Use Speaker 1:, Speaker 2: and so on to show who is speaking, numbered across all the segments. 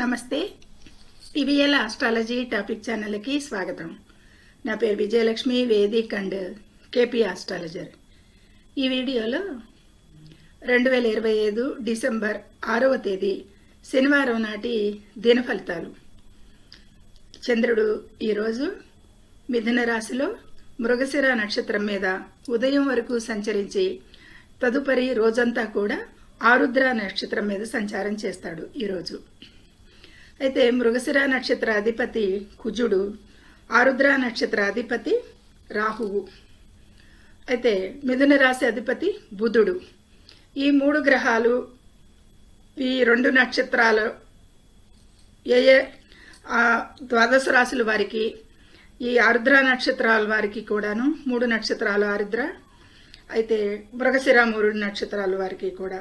Speaker 1: నమస్తే. TVL astrology topic ఛానల్కి స్వాగతం. నా పేరు Vijayalakshmi vedic and KP astrologer ఈ వీడియోలో రెండు వేల ఇరవై ఐదు డిసెంబర్ ఆరవ తేదీ శనివారం నాటి దిన ఫలితాలు. చంద్రుడు ఈరోజు మిథున రాశిలో మృగశిర నక్షత్రం మీద ఉదయం వరకు సంచరించి తదుపరి రోజంతా కూడా ఆరుద్ర నక్షత్రం మీద సంచారం చేస్తాడు ఈరోజు. అయితే మృగశిర నక్షత్ర అధిపతి కుజుడు ఆరుద్ర నక్షత్ర అధిపతి రాహువు. అయితే మిథున రాశి అధిపతి బుధుడు. ఈ మూడు గ్రహాలు ఈ రెండు నక్షత్రాలు ఏ ఏ ఆ ద్వాదశ రాశుల వారికి ఈ ఆరుద్ర నక్షత్రాల వారికి కూడాను మూడు నక్షత్రాలు ఆరుద్ర అయితే మృగశిర మూడు నక్షత్రాల వారికి కూడా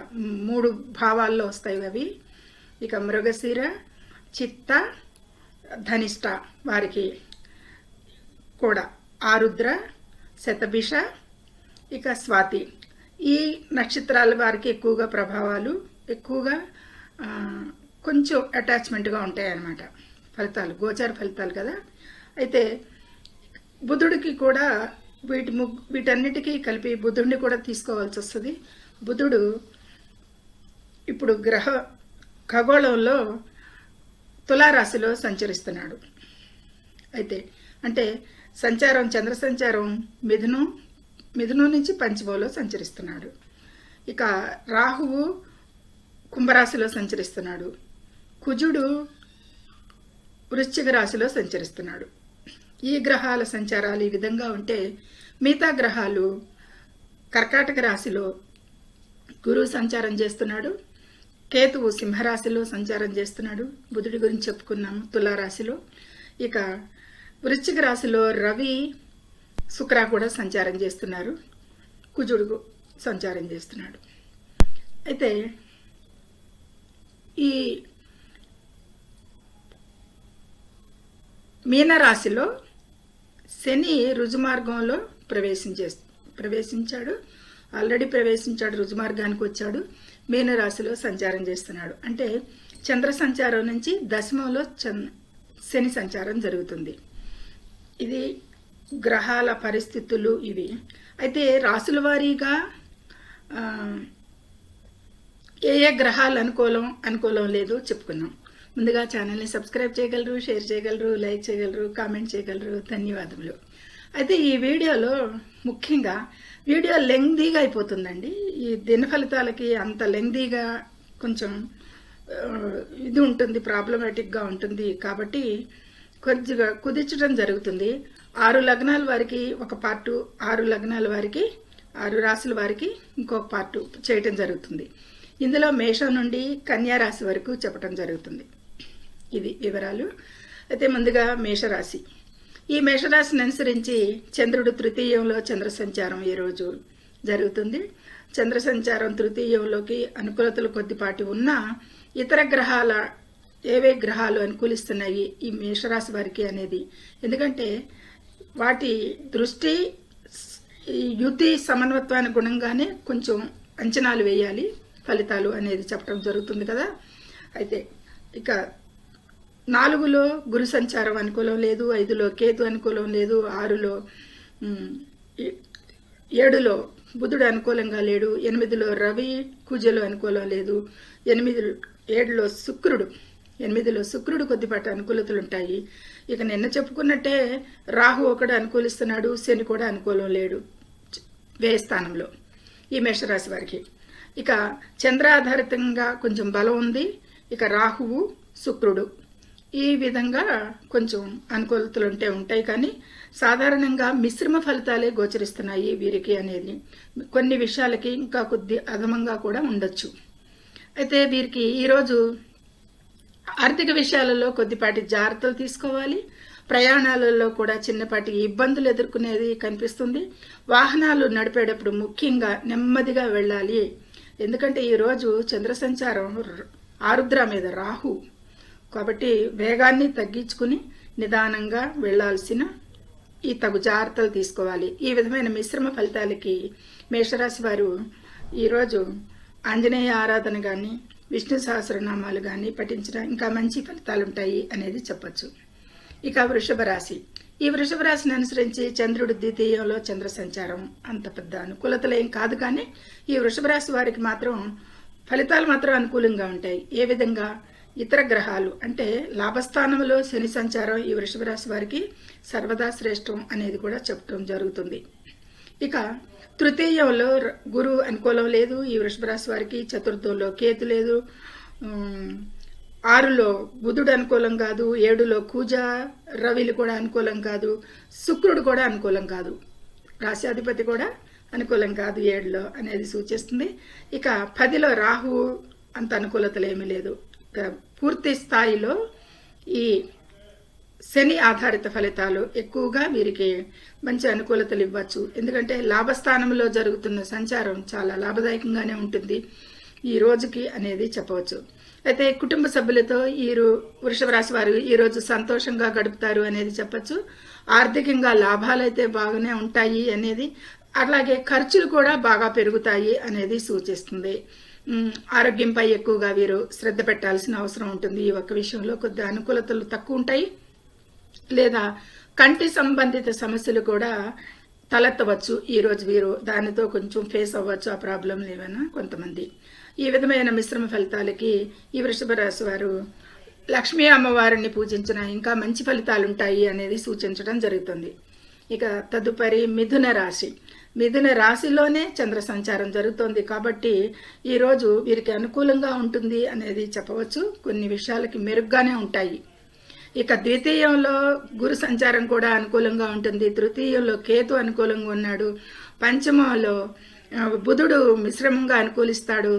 Speaker 1: మూడు భావాల్లో వస్తాయి అవి. ఇక మృగశిర చిత్త ధనిష్ట వారికి కూడా ఆరుద్ర శతభిష ఇక స్వాతి. ఈ నక్షత్రాల వారికి ఎక్కువగా ప్రభావాలు ఎక్కువగా కొంచెం అటాచ్మెంట్గా ఉంటాయన్నమాట. ఫలితాలు గోచార ఫలితాలు కదా. అయితే బుధుడికి కూడా వీటి ముగ్ వీటన్నిటికీ కలిపి బుధుడిని కూడా తీసుకోవాల్సి వస్తుంది. బుధుడు ఇప్పుడు గ్రహ ఖగోళంలో తులారాశిలో సంచరిస్తున్నాడు. అయితే అంటే సంచారం చంద్ర సంచారం మిథును మిథును నుంచి పంచమలో సంచరిస్తున్నాడు. ఇక రాహువు కుంభరాశిలో సంచరిస్తున్నాడు. కుజుడు వృశ్చిక రాశిలో సంచరిస్తున్నాడు. ఈ గ్రహాల సంచారాలు ఈ విధంగా ఉంటే మిగతా గ్రహాలు కర్కాటక రాశిలో గురువు సంచారం చేస్తున్నాడు. కేతువు సింహరాశిలో సంచారం చేస్తున్నాడు. బుధుడి గురించి చెప్పుకున్నాము తులారాశిలో. ఇక వృశ్చిక రాశిలో రవి శుక్ర కూడా సంచారం చేస్తున్నారు. కుజుడు సంచారం చేస్తున్నాడు. అయితే ఈ మీనరాశిలో శని రుజుమార్గంలో ప్రవేశించే ప్రవేశించాడు. ఆల్రెడీ ప్రవేశించాడు రుజుమార్గానికి వచ్చాడు మీనరాశిలో సంచారం చేస్తున్నాడు. అంటే చంద్ర సంచారం నుంచి దశమంలో శని సంచారం జరుగుతుంది. ఇది గ్రహాల పరిస్థితులు ఇవి. అయితే రాసుల వారీగా ఏ ఏ గ్రహాలు అనుకూలం అనుకూలం లేదో చెప్పుకున్నాం ముందుగా ఛానల్ని సబ్స్క్రైబ్ చేయగలరు షేర్ చేయగలరు లైక్ చేయగలరు కామెంట్ చేయగలరు. ధన్యవాదములు. అయితే ఈ వీడియోలో ముఖ్యంగా వీడియో లెంగ్దీగా అయిపోతుందండి. ఈ దిన ఫలితాలకి అంత లెంగ్దీగా కొంచెం ఇది ఉంటుంది ప్రాబ్లమాటిక్గా ఉంటుంది. కాబట్టి కొద్దిగా కుదిర్చడం జరుగుతుంది. ఆరు లగ్నాల వారికి ఒక పార్టు ఆరు లగ్నాల వారికి ఆరు రాశుల వారికి ఇంకొక పార్టు చేయటం జరుగుతుంది. ఇందులో మేషం నుండి కన్యారాశి వరకు చెప్పడం జరుగుతుంది. ఇది వివరాలు. అయితే ముందుగా మేషరాశి. ఈ మేషరాశిని అనుసరించి చంద్రుడు తృతీయంలో చంద్ర సంచారం ఈరోజు జరుగుతుంది. చంద్ర సంచారం తృతీయంలోకి అనుకూలతలు కొద్దిపాటి ఉన్నా ఇతర గ్రహాల ఏవే గ్రహాలు అనుకూలిస్తున్నాయి ఈ మేషరాశి వారికి అనేది. ఎందుకంటే వాటి దృష్టి యుతి సమన్వత్వానికి గుణంగానే కొంచెం అంచనాలు వేయాలి ఫలితాలు అనేది చెప్పడం జరుగుతుంది కదా. అయితే ఇక నాలుగులో గురు సంచారం అనుకూలం లేదు ఐదులో కేతు అనుకూలం లేదు ఆరులో ఏ- ఏడులో బుధుడు అనుకూలంగా లేడు ఎనిమిదిలో రవి కుజలు అనుకూలం లేదు ఎనిమిది ఏడులో శుక్రుడు ఎనిమిదిలో శుక్రుడు కొద్దిపాటి అనుకూలతలు ఉంటాయి. ఇక నిన్న చెప్పుకున్నట్టే రాహు ఒకడు అనుకూలిస్తున్నాడు శని కూడా అనుకూలం లేడు వ్యయ స్థానంలో ఈ మేషరాశి వారికి. ఇక చంద్రాధారితంగా కొంచెం బలం ఉంది ఇక రాహువు శుక్రుడు. ఈ విధంగా కొంచెం అనుకూలతలు ఉంటే ఉంటాయి కానీ సాధారణంగా మిశ్రమ ఫలితాలే గోచరిస్తున్నాయి వీరికి అనేది. కొన్ని విషయాలకి ఇంకా కొద్ది అధమంగా కూడా ఉండొచ్చు. అయితే వీరికి ఈరోజు ఆర్థిక విషయాలలో కొద్దిపాటి జాగ్రత్తలు తీసుకోవాలి. ప్రయాణాలలో కూడా చిన్నపాటి ఇబ్బందులు ఎదుర్కొనేది కనిపిస్తుంది. వాహనాలు నడిపేటప్పుడు ముఖ్యంగా నెమ్మదిగా వెళ్ళాలి. ఎందుకంటే ఈరోజు చంద్ర సంచారం ఆరుద్ర మీద రాహు. కాబట్టి వేగాన్ని తగ్గించుకుని నిదానంగా వెళ్ళాల్సిన ఈ తగు జాగ్రత్తలు తీసుకోవాలి. ఈ విధమైన మిశ్రమ ఫలితాలకి మేషరాశి వారు ఈరోజు ఆంజనేయ ఆరాధన కానీ విష్ణు సహస్రనామాలు కానీ పఠించడం ఇంకా మంచి ఫలితాలు ఉంటాయి అనేది చెప్పచ్చు. ఇక వృషభ రాశి. ఈ వృషభ రాశిని అనుసరించి చంద్రుడు ద్వితీయంలో చంద్ర సంచారం అంత పెద్ద అనుకూలతలు ఏం కాదు కానీ ఈ వృషభ రాశి వారికి మాత్రం ఫలితాలు మాత్రం అనుకూలంగా ఉంటాయి. ఏ విధంగా? ఇతర గ్రహాలు అంటే లాభస్థానంలో శని సంచారం ఈ వృషభరాశి వారికి సర్వదా శ్రేష్టం అనేది కూడా చెప్పడం జరుగుతుంది. ఇక తృతీయంలో గురువు అనుకూలం లేదు. ఈ వృషభరాశి వారికి చతుర్థంలో కేతు లేదు. ఆరులో బుధుడు అనుకూలం కాదు. ఏడులో కూజ రవిలు కూడా అనుకూలం కాదు. శుక్రుడు కూడా అనుకూలం కాదు. రాశ్యాధిపతి కూడా అనుకూలం కాదు ఏడులో అనేది సూచిస్తుంది. ఇక పదిలో రాహు అంత అనుకూలతలు ఏమీ లేదు. పూర్తి స్థాయిలో ఈ శని ఆధారిత ఫలితాలు ఎక్కువగా వీరికి మంచి అనుకూలతలు ఇవ్వచ్చు. ఎందుకంటే లాభస్థానంలో జరుగుతున్న సంచారం చాలా లాభదాయకంగానే ఉంటుంది. ఈ రోజుకి అనేది చెప్పవచ్చు. అయితే కుటుంబ సభ్యులతో ఈ వృషభ రాశి వారు ఈరోజు సంతోషంగా గడుపుతారు అనేది చెప్పచ్చు. ఆర్థికంగా లాభాలు అయితే బాగానే ఉంటాయి అనేది అలాగే ఖర్చులు కూడా బాగా పెరుగుతాయి అనేది సూచిస్తుంది. ఆరోగ్యంపై ఎక్కువగా వీరు శ్రద్ధ పెట్టాల్సిన అవసరం ఉంటుంది. ఈ ఒక్క విషయంలో కొద్ది అనుకూలతలు తక్కువ ఉంటాయి. లేదా కంటి సంబంధిత సమస్యలు కూడా తలెత్తవచ్చు. ఈరోజు వీరు దానితో కొంచెం ఫేస్ అవ్వచ్చు. ఆ ప్రాబ్లంలు ఏమైనా కొంతమంది. ఈ విధమైన మిశ్రమ ఫలితాలకి ఈ వృషభ రాశి వారు లక్ష్మీ అమ్మవారిని పూజించిన ఇంకా మంచి ఫలితాలు ఉంటాయి అనేది సూచించడం జరుగుతుంది. ఇక తదుపరి మిథున రాశి. మిథున రాశిలోనే చంద్ర సంచారం జరుగుతోంది. కాబట్టి ఈరోజు వీరికి అనుకూలంగా ఉంటుంది అనేది చెప్పవచ్చు. కొన్ని విషయాలకి మెరుగ్గానే ఉంటాయి. ఇక ద్వితీయంలో గురు సంచారం కూడా అనుకూలంగా ఉంటుంది. తృతీయంలో కేతు అనుకూలంగా ఉన్నాడు. పంచమంలో బుధుడు మిశ్రమంగా అనుకూలిస్తాడు.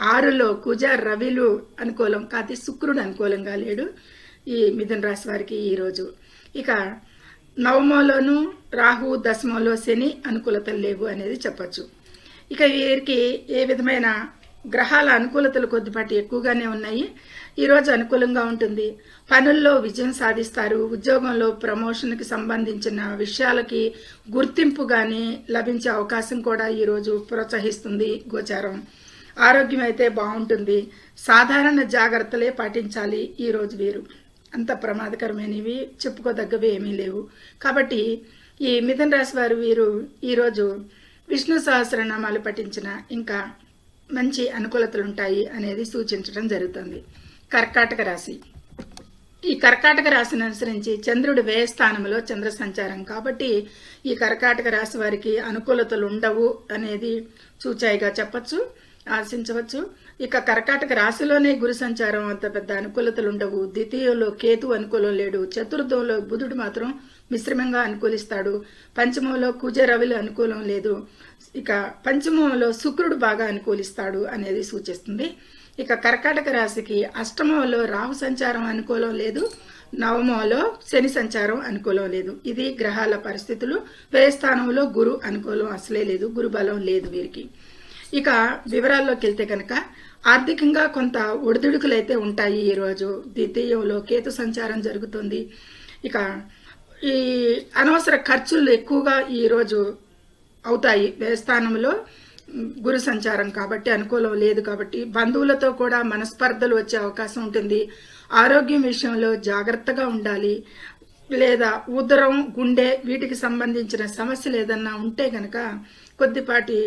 Speaker 1: ఆరులో కుజ రవిలు అనుకూలం. కాదు శుక్రుడు అనుకూలంగా లేడు ఈ మిథున రాశి వారికి ఈరోజు ఇక నవమలోనూ రాహు దశమంలో శని అనుకూలతలు లేవు అనేది చెప్పచ్చు. ఇక వీరికి ఏ విధమైన గ్రహాల అనుకూలతలు కొద్దిపాటి ఎక్కువగానే ఉన్నాయి. ఈరోజు అనుకూలంగా ఉంటుంది. పనుల్లో విజయం సాధిస్తారు. ఉద్యోగంలో ప్రమోషన్కి సంబంధించిన విషయాలకి గుర్తింపు కానీ లభించే అవకాశం కూడా ఈరోజు ప్రోత్సహిస్తుంది గోచారం. ఆరోగ్యం అయితే బాగుంటుంది. సాధారణ జాగ్రత్తలే పాటించాలి. ఈరోజు వీరు. అంత ప్రమాదకరమైనవి చెప్పుకోదగ్గవి ఏమీ లేవు. కాబట్టి ఈ మిథున రాశి వారు వీరు ఈరోజు విష్ణు సహస్రనామాలు పఠించిన ఇంకా మంచి అనుకూలతలు ఉంటాయి అనేది సూచించడం జరుగుతుంది. కర్కాటక రాశి. ఈ కర్కాటక రాశిని అనుసరించి చంద్రుడు వ్యయస్థానంలో చంద్ర సంచారం. కాబట్టి ఈ కర్కాటక రాశి వారికి అనుకూలతలు ఉండవు అనేది సూచాయిగా చెప్పచ్చు ఆశించవచ్చు. ఇక కర్కాటక రాశిలోనే గురు సంచారం అంత పెద్ద అనుకూలతలు ఉండవు. ద్వితీయంలో కేతు అనుకూలం లేడు. చతుర్థంలో బుధుడు మాత్రం మిశ్రమంగా అనుకూలిస్తాడు. పంచమంలో కుజ రవిలు అనుకూలం లేదు. ఇక పంచమంలో శుక్రుడు బాగా అనుకూలిస్తాడు అనేది సూచిస్తుంది. ఇక కర్కాటక రాశికి అష్టమంలో రాహు సంచారం అనుకూలం లేదు. నవమంలో శని సంచారం అనుకూలం లేదు. ఇది గ్రహాల పరిస్థితులు. వేయస్థానంలో గురు అనుకూలం అసలే లేదు. గురు బలం లేదు వీరికి. ఇక వివరాల్లోకి వెళ్తే కనుక ఆర్థికంగా కొంత ఒడిదుడుకులు అయితే ఉంటాయి ఈరోజు ద్వితీయంలో కేతు సంచారం జరుగుతుంది. ఇక ఈ అనవసర ఖర్చులు ఎక్కువగా ఈరోజు అవుతాయి. వ్యయస్థానంలో గురు సంచారం కాబట్టి అనుకూలం లేదు కాబట్టి బంధువులతో కూడా మనస్పర్ధలు వచ్చే అవకాశం ఉంటుంది. ఆరోగ్యం విషయంలో జాగ్రత్తగా ఉండాలి. లేదా ఉదరం గుండె వీటికి సంబంధించిన సమస్యలు ఏదన్నా ఉంటే కనుక కొద్దిపాటి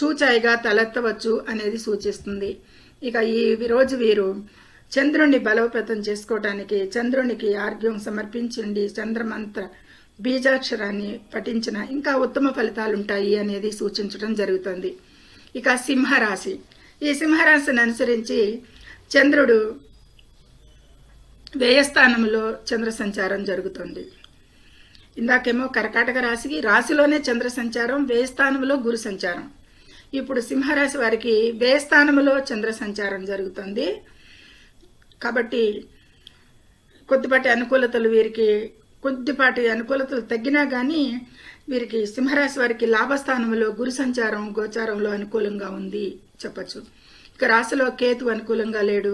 Speaker 1: చూచాయిగా తలెత్తవచ్చు అనేది సూచిస్తుంది. ఇక ఈ రోజు వీరు చంద్రుణ్ణి బలోపేతం చేసుకోవటానికి చంద్రునికి ఆర్ఘ్యం సమర్పించండి చంద్రమంత్ర బీజాక్షరాన్ని పఠించిన ఇంకా ఉత్తమ ఫలితాలు ఉంటాయి అనేది సూచించడం జరుగుతుంది. ఇక సింహరాశి. ఈ సింహరాశిని అనుసరించి చంద్రుడు వ్యయస్థానంలో చంద్ర సంచారం జరుగుతుంది. ఇందాకేమో కర్కాటక రాశికి రాశిలోనే చంద్ర సంచారం వ్యయస్థానంలో గురు సంచారం ఇప్పుడు సింహరాశి వారికి వ్యయస్థానంలో చంద్ర సంచారం జరుగుతుంది. కాబట్టి కొద్దిపాటి అనుకూలతలు వీరికి కొద్దిపాటి అనుకూలతలు తగ్గినా కానీ వీరికి సింహరాశి వారికి లాభస్థానంలో గురు సంచారం గోచారంలో అనుకూలంగా ఉంది చెప్పచ్చు. ఇక రాశిలో కేతు అనుకూలంగా లేడు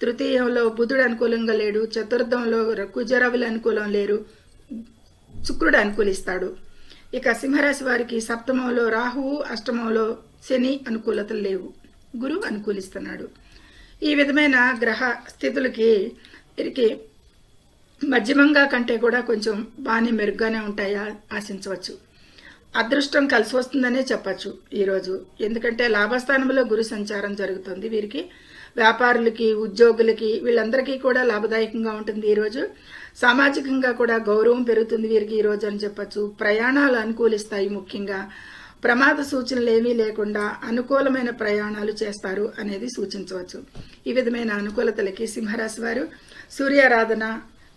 Speaker 1: తృతీయంలో బుధుడు అనుకూలంగా లేడు చతుర్థంలో కుజరవులు అనుకూలం లేరు శుక్రుడు అనుకూలిస్తాడు. ఇక సింహరాశి వారికి సప్తమంలో రాహువు అష్టమంలో శని అనుకూలతలు లేవు. గురువు అనుకూలిస్తున్నాడు. ఈ విధమైన గ్రహ స్థితులకి వీరికి మధ్యమంగా కంటే కూడా కొంచెం బాగానే మెరుగ్గానే ఉంటాయా ఆశించవచ్చు. అదృష్టం కలిసి వస్తుందనే చెప్పచ్చు ఈరోజు. ఎందుకంటే లాభస్థానంలో గురు సంచారం జరుగుతుంది. వీరికి వ్యాపారులకి ఉద్యోగులకి వీళ్ళందరికీ కూడా లాభదాయకంగా ఉంటుంది ఈరోజు. సామాజికంగా కూడా గౌరవం పెరుగుతుంది వీరికి ఈరోజు అని చెప్పచ్చు. ప్రయాణాలు అనుకూలిస్తాయి ముఖ్యంగా. ప్రమాద సూచనలు ఏమీ లేకుండా అనుకూలమైన ప్రయాణాలు చేస్తారు అనేది సూచించవచ్చు. ఈ విధమైన అనుకూలతలకి సింహరాశి వారు సూర్యారాధన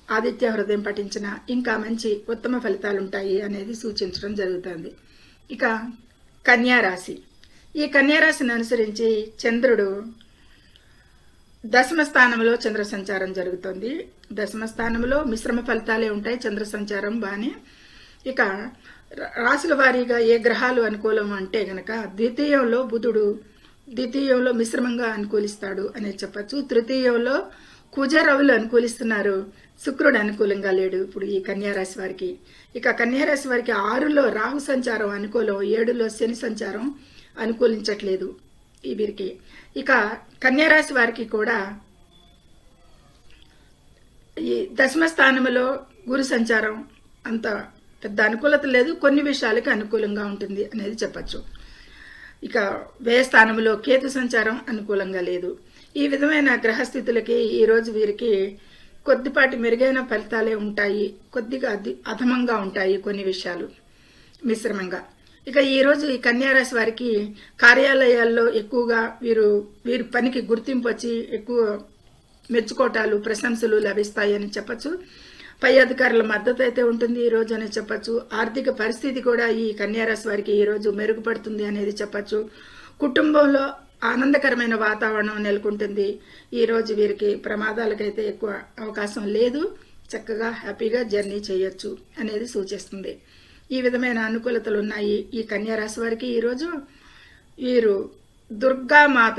Speaker 1: ఆదిత్య హృదయం పఠించిన ఇంకా మంచి ఉత్తమ ఫలితాలు ఉంటాయి అనేది సూచించడం జరుగుతుంది. ఇక కన్యారాశి ఈ కన్యారాశిని అనుసరించి చంద్రుడు దశమ స్థానంలో చంద్ర సంచారం జరుగుతుంది. దశమ స్థానంలో మిశ్రమ ఫలితాలే ఉంటాయి చంద్ర సంచారం బాగానే ఇక రా- రాశుల వారీగా ఏ గ్రహాలు అనుకూలం అంటే గనక ద్వితీయంలో బుధుడు ద్వితీయంలో మిశ్రమంగా అనుకూలిస్తాడు అనేది చెప్పచ్చు. తృతీయంలో కుజరవులు అనుకూలిస్తున్నారు. శుక్రుడు అనుకూలంగా లేడు ఇప్పుడు ఈ కన్యారాశి వారికి. ఇక కన్యారాశి వారికి ఆరులో రాహు సంచారం అనుకూలం ఏడులో శని సంచారం అనుకూలించట్లేదు ఈ వీరికి. ఇక కన్యారాశి వారికి కూడా ఈ దశమ స్థానంలో గురు సంచారం అంత పెద్ద అనుకూలత లేదు కొన్ని విషయాలకి అనుకూలంగా ఉంటుంది అనేది చెప్పచ్చు. ఇక వ్యయ స్థానంలో కేతు సంచారం అనుకూలంగా లేదు. ఈ విధమైన గ్రహస్థితులకి ఈరోజు వీరికి కొద్దిపాటి మెరుగైన ఫలితాలే ఉంటాయి కొద్దిగా అధి అధమంగా ఉంటాయి కొన్ని విషయాలు మిశ్రమంగా. ఇక ఈరోజు ఈ కన్యారాశి వారికి కార్యాలయాల్లో ఎక్కువగా వీరు వీరి పనికి గుర్తింపు వచ్చి ఎక్కువ మెచ్చుకోటాలు ప్రశంసలు లభిస్తాయని చెప్పచ్చు. పై అధికారుల మద్దతు అయితే ఉంటుంది. ఈ రోజు అని చెప్పచ్చు. ఆర్థిక పరిస్థితి కూడా ఈ కన్యారాశి వారికి ఈ రోజు మెరుగుపడుతుంది అనేది చెప్పచ్చు. కుటుంబంలో ఆనందకరమైన వాతావరణం నెలకొంటుంది. ఈ రోజు వీరికి ప్రమాదాలకైతే ఎక్కువ అవకాశం లేదు. చక్కగా హ్యాపీగా జర్నీ చేయొచ్చు అనేది సూచిస్తుంది. ఈ విధమైన అనుకూలతలు ఉన్నాయి ఈ కన్యారాశి వారికి. ఈరోజు వీరు దుర్గా మాత